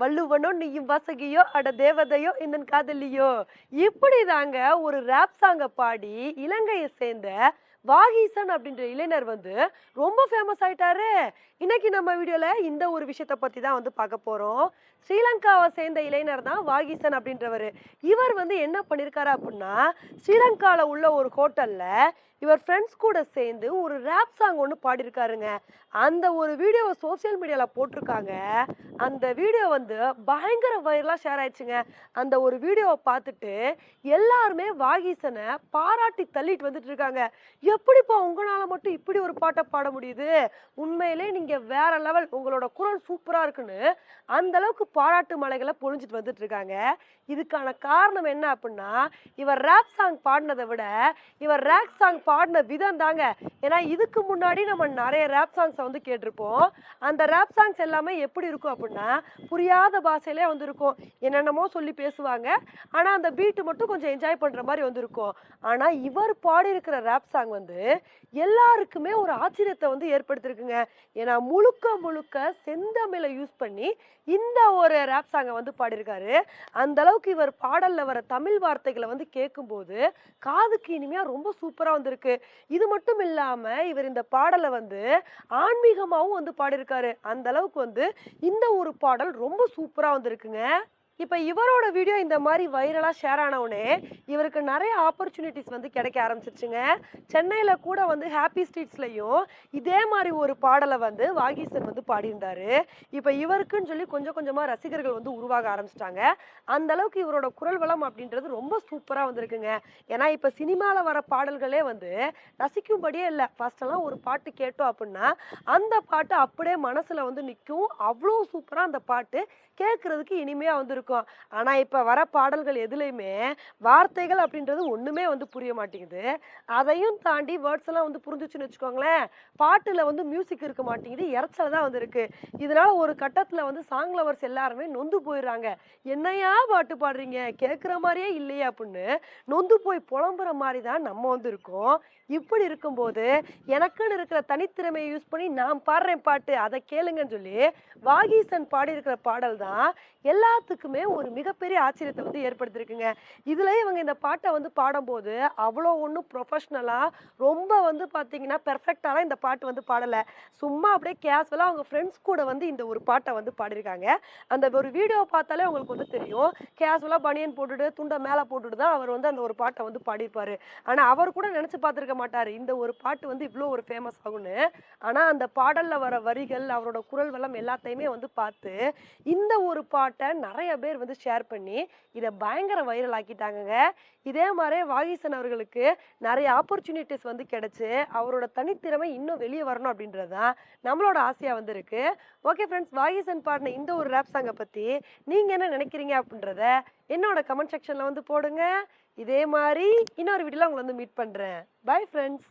வள்ளுவனோ நீயும் வாசகியோ அட தேவதையோ இந்த காதலியோ? இப்படிதாங்க ஒரு ரேப் சாங்க பாடி இலங்கையை சேர்ந்த வாகீசன் அப்படின்ற இளைஞர் வந்து ரொம்ப ஃபேமஸ் ஆயிட்டாரு. இன்னைக்கு நம்ம வீடியோல இந்த ஒரு விஷயத்த பத்தி தான் வந்து பார்க்க போறோம். ஸ்ரீலங்காவை சேர்ந்த இளைஞர் தான் வாகீசன் அப்படின்றவர். இவர் வந்து என்ன பண்ணியிருக்காரு அப்படின்னா ஸ்ரீலங்காவில் உள்ள ஒரு ஹோட்டல்ல இவர் ஃப்ரெண்ட்ஸ் கூட சேர்ந்து ஒரு ரேப் சாங் ஒன்று பாடியிருக்காருங்க. அந்த ஒரு வீடியோவை சோஷியல் மீடியாவில் போட்டிருக்காங்க. அந்த வீடியோ வந்து பயங்கர வைரலாக ஷேர் ஆயிடுச்சுங்க. அந்த ஒரு வீடியோவை பார்த்துட்டு எல்லாருமே வாகீசனை பாராட்டி தள்ளிட்டு வந்துட்டு இருக்காங்க. எப்படிப்பா உங்களால மட்டும் இப்படி ஒரு பாட்டை பாட முடியுது? உண்மையிலே நீங்க வேற லெவல் உங்களோட குரல் சூப்பரா இருக்குன்னு அந்த அளவுக்கு பாராட்டு மலைகளை பொழிஞ்சிட்டு வந்துட்டு இருக்காங்க. இதுக்கான காரணம் என்ன அப்படின்னா இவர் ரேப் சாங் பாடினதை விட இவர் ரேப் சாங் பாடின விதம் தாங்க. ஏன்னா இதுக்கு முன்னாடி நம்ம நிறைய ரேப் சாங்ஸை வந்து கேட்டிருப்போம். அந்த ரேப் சாங்ஸ் எல்லாமே எப்படி இருக்கும் அப்படின்னா புரியாத பாஷையிலே வந்து இருக்கும் என்னென்னமோ சொல்லி பேசுவாங்க. ஆனா அந்த பீட்டு மட்டும் கொஞ்சம் என்ஜாய் பண்ற மாதிரி வந்திருக்கும். ஆனால் ஆனா இவர் பாடியிருக்கிற ரேப் சாங் வந்து வந்து எல்லாருக்குமே ஒரு ஆச்சரியத்தை வந்து ஏற்படுத்தியிருக்குங்க ஏன்னா முழுக்க முழுக்க செந்தமிழை யூஸ் பண்ணி இந்த ஒரு ரேப் சாங்கை வந்து பாடியிருக்காரு. அந்த அளவுக்கு இவர் பாடலில் வர தமிழ் வார்த்தைகளை வந்து கேட்கும்போது காதுக்கு இனிமையாக ரொம்ப சூப்பராக வந்திருக்கு. இது மட்டும் இல்லாமல் இவர் இந்த பாடலை வந்து ஆன்மீகமாகவும் வந்து பாடியிருக்காரு. அந்த அளவுக்கு வந்து இந்த ஒரு பாடல் ரொம்ப சூப்பராக வந்திருக்குங்க. இப்போ இவரோட வீடியோ இந்த மாதிரி வைரலாக ஷேர் ஆனவுடனே இவருக்கு நிறைய ஆப்பர்ச்சுனிட்டிஸ் வந்து கிடைக்க ஆரம்பிச்சிருச்சுங்க. சென்னையில் கூட வந்து ஹாப்பி ஸ்ட்ரீட்ஸ்லையும் இதே மாதிரி ஒரு பாடலை வந்து வாகீசன் வந்து பாடியிருந்தார். இப்போ இவருக்குன்னு சொல்லி கொஞ்சம் கொஞ்சமாக ரசிகர்கள் வந்து உருவாக ஆரம்பிச்சிட்டாங்க. அந்த அளவுக்கு இவரோட குரல் வளம் அப்படின்றது ரொம்ப சூப்பராக வந்திருக்குங்க. ஏன்னா இப்போ சினிமாவில் வர பாடல்களே வந்து ரசிக்கும்படியே இல்லை. ஃபஸ்ட்டெல்லாம் ஒரு பாட்டு கேட்டோம் அப்படின்னா அந்த பாட்டு அப்படியே மனசில் வந்து நிற்கும் அவ்வளோ சூப்பராக அந்த பாட்டு கேட்குறதுக்கு இனிமையாக இருக்கும். ஆனால் இப்போ வர பாடல்கள் எதுலேயுமே வார்த்தைகள் அப்படின்றது ஒன்றுமே வந்து புரிய மாட்டேங்குது. அதையும் தாண்டி வேர்ட்ஸ் எல்லாம் வந்து புரிஞ்சுச்சுன்னு வச்சுக்கோங்களேன் பாட்டில் வந்து மியூசிக் இருக்க மாட்டேங்குது இறைச்சல் தான் வந்து இருக்கு. இதனால ஒரு கட்டத்தில் வந்து சாங் லவர்ஸ் எல்லாருமே நொந்து போயிடுறாங்க. என்னையா பாட்டு பாடுறீங்க? கேட்குற மாதிரியே இல்லையே அப்படின்னு நொந்து போய் புலம்புற மாதிரி தான் நம்ம வந்து இருக்கோம். இப்படி இருக்கும்போது எனக்குன்னு இருக்கிற தனித்திறமையை யூஸ் பண்ணி நான் பாடுறேன் பாட்டு அதை கேளுங்கன்னு சொல்லி வாகீசன் பாடியிருக்கிற பாடல் தான் எல்லாத்துக்கும் ஒரு மிகப்பெரிய ஆச்சரியத்தை வந்து ஏற்படுத்தியிருக்குங்க இதுல இவங்க இந்த பாட்டை வந்து பாடும்போது அவ்வளோ ஒன்றும் ப்ரொஃபஷ்னலாக ரொம்ப வந்து பார்த்தீங்கன்னா பெர்ஃபெக்டாலாம் இந்த பாட்டு வந்து பாடலை. சும்மா அப்படியே கேஷுவலாக அவங்க ஃப்ரெண்ட்ஸ் கூட வந்து இந்த ஒரு பாட்டை வந்து பாடியிருக்காங்க. அந்த ஒரு வீடியோ பார்த்தாலே உங்களுக்கு வந்து தெரியும். கேஷுவலாக பனியன் போட்டுட்டு துண்டை மேலே போட்டுட்டு தான் அவர் வந்து அந்த ஒரு பாட்டை வந்து பாடியிருப்பார். ஆனால் அவர் கூட நினச்சி பார்த்துருக்க மாட்டார். இந்த ஒரு பாட்டு வந்து இவ்வளோ ஒரு ஃபேமஸ் ஆகும்னு. ஆனால் அந்த பாடலில் வர வரிகள் அவரோட குரல் வளம் எல்லாத்தையுமே வந்து பார்த்து இந்த ஒரு பாட்டை நிறைய பேர் வந்து ஷேர் பண்ணி இதை பயங்கர வைரல் ஆக்கிட்டாங்கங்க. இதே மாதிரி வாகிசன் அவர்களுக்கு நிறைய ஆப்பர்ச்சுனிட்டிஸ் வந்து கிடைச்சு அவரோட தனித்திறமை இன்னும் வெளியே வரணும் அப்படின்றது தான் நம்மளோட ஆசையாக வந்து இருக்கு. ஓகே ஃப்ரெண்ட்ஸ் வாகீசன் பாடின இந்த ஒரு ரேப் சாங்கை பற்றி நீங்கள் என்ன நினைக்கிறீங்க அப்படின்றத என்னோட கமெண்ட் செக்ஷனில் வந்து போடுங்க. இதே மாதிரி இன்னொரு வீடியோவில் உங்களை வந்து மீட் பண்ணுறேன் பை ஃப்ரெண்ட்ஸ்